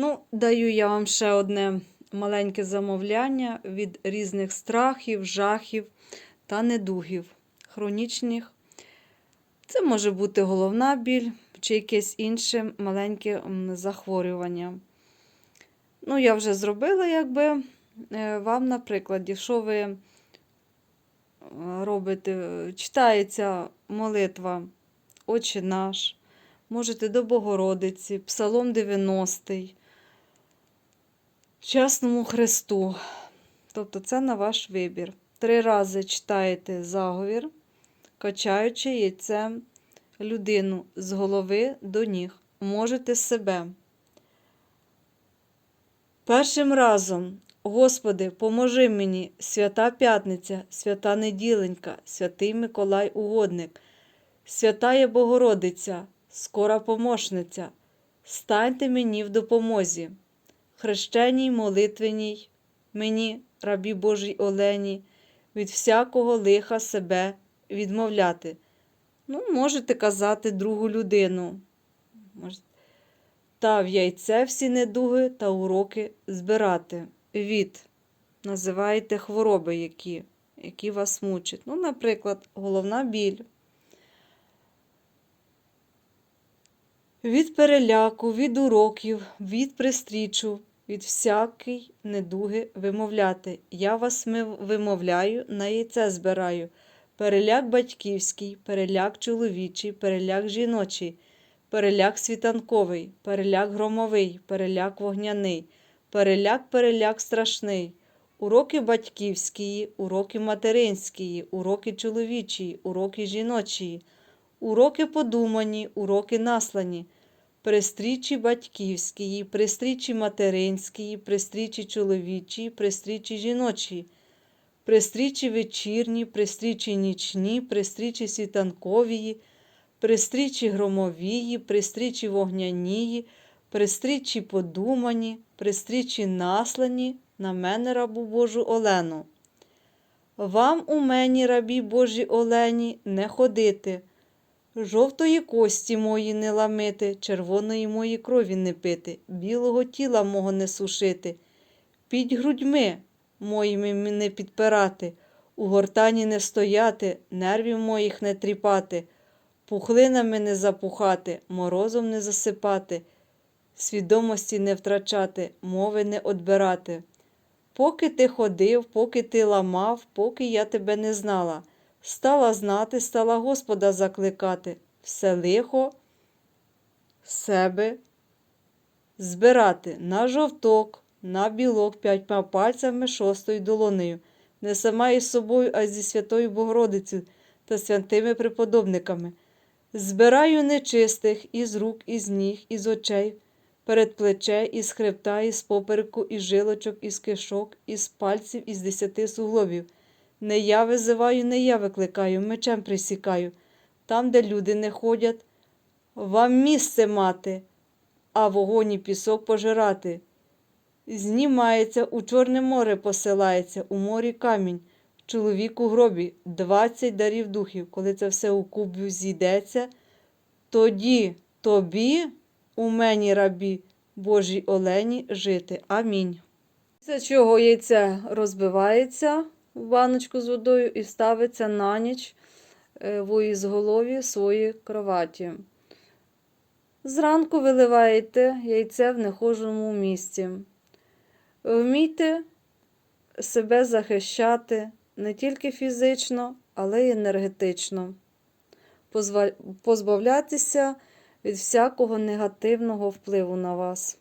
Ну, даю я вам ще одне маленьке замовляння від різних страхів, жахів та недугів хронічних. Це може бути головна біль чи якесь інше маленьке захворювання. Ну, я вже зробила, якби е, вам, наприклад, якщо ви е, робите, читається молитва Отче наш, можете до Богородиці, Псалом 90, Вчасному Христу. Тобто це на ваш вибір. Три рази читаєте заговір, качаючи яйцем людину з голови до ніг. Можете себе. Першим разом, Господи, поможи мені, свята П'ятниця, свята Неділенька, святий Миколай Угодник, святая Богородиця, скора помощниця, станьте мені в допомозі, хрещеній молитвеній, мені, рабі Божій Олені, від всякого лиха себе відмовляти. Ну, можете казати другу людину. Та в яйце всі недуги та уроки збирати. Від. Називаєте хвороби, які, які вас мучать. Ну, наприклад, головна біль. Від переляку, від уроків, від пристрічу, від всякої недуги вимовляти. Я вас вимовляю, на яйце збираю. Переляк батьківський, переляк чоловічий, переляк жіночий. Переляк світанковий, переляк громовий, переляк вогняний, переляк переляк страшний, уроки батьківські, уроки материнські, уроки чоловічі, уроки жіночі, уроки подумані, уроки наслані, пристрічі батьківські, пристрічі материнські, пристрічі чоловічі, пристрічі жіночі. Пристрічі вечірні, пристрічі нічні, пристрічі світанковії, пристрічі громовії, пристрічі вогнянії, пристрічі подумані, пристрічі наслані на мене рабу Божу Олену. Вам у мені, рабі Божі Олені, не ходити, жовтої кості мої не ламити, червоної мої крові не пити, білого тіла мого не сушити, під грудьми моїми не підпирати, у гортані не стояти, нервів моїх не тріпати пухлинами не запухати, морозом не засипати, свідомості не втрачати, мови не одбирати. Поки ти ходив, поки ти ламав, поки я тебе не знала, стала знати, стала Господа закликати, все лихо себе збирати на жовток, на білок п'ятьма пальцями шостою долонею, не сама із собою, а зі святою Богородицею та святими преподобниками. Збираю нечистих із рук, із ніг, із очей, перед плече, із хребта, із попереку, із жилочок, із кишок, із пальців, із десяти суглобів. Не я визиваю, не я викликаю, мечем присікаю. Там, де люди не ходять, вам місце мати, а вогонь і пісок пожирати. Знімається, у Чорне море посилається, у морі камінь. Чоловік у гробі, двадцять дарів духів. Коли це все у кубі зійдеться, тоді тобі, у мені рабі, Божій Олені, жити. Амінь. Після чого яйце розбивається в баночку з водою і ставиться на ніч е, в ізголові своєї кроваті. Зранку виливаєте яйце в нехожому місці. Вмійте себе захищати не тільки фізично, але й енергетично, позбавлятися від всякого негативного впливу на вас.